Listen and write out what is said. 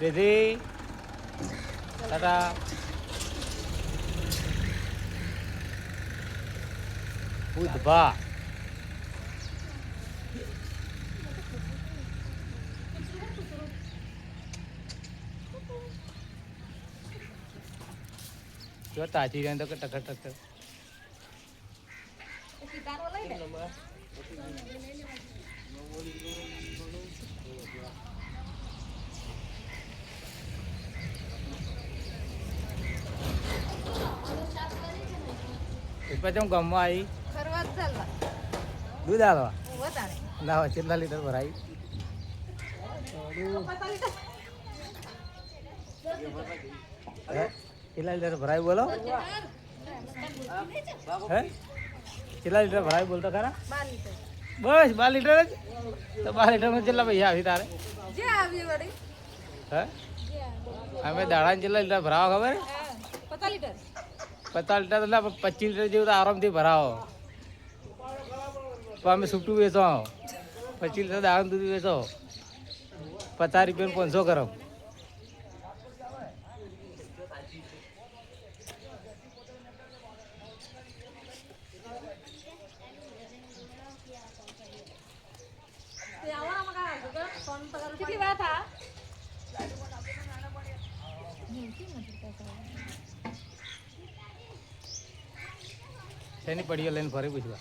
રેધી ટાટા. બુધભા જો તાજી રહે તો કે ટકર ટકર. પછી હું ગામમાં આવી. દૂધ આલવા ના કેટલા લીટર ભરાઈ? કેટલા લીટર ભરાય બોલો? હે? કેટલા લીટર ભરાય બોલતો ખરા બસ બાર લીટર જ? તો બાર લીટરમાં કેટલા પૈસા આવી તારે? હે? અમે દાડાને કેટલા લીટર ભરાવો ખબર? પચાસ લીટર. પચાસ લીટર એટલે પચીસ લીટર જેવું તો આરામથી ભરાવો. તો અમે છૂટું વેચો પચીસ લીટર દાણ દૂધ વેચો. પચાસ રૂપિયા પાંચસો કરો. કેટલી વાર થા? શેની પડીઓ લઈને ફરી પૂછવા.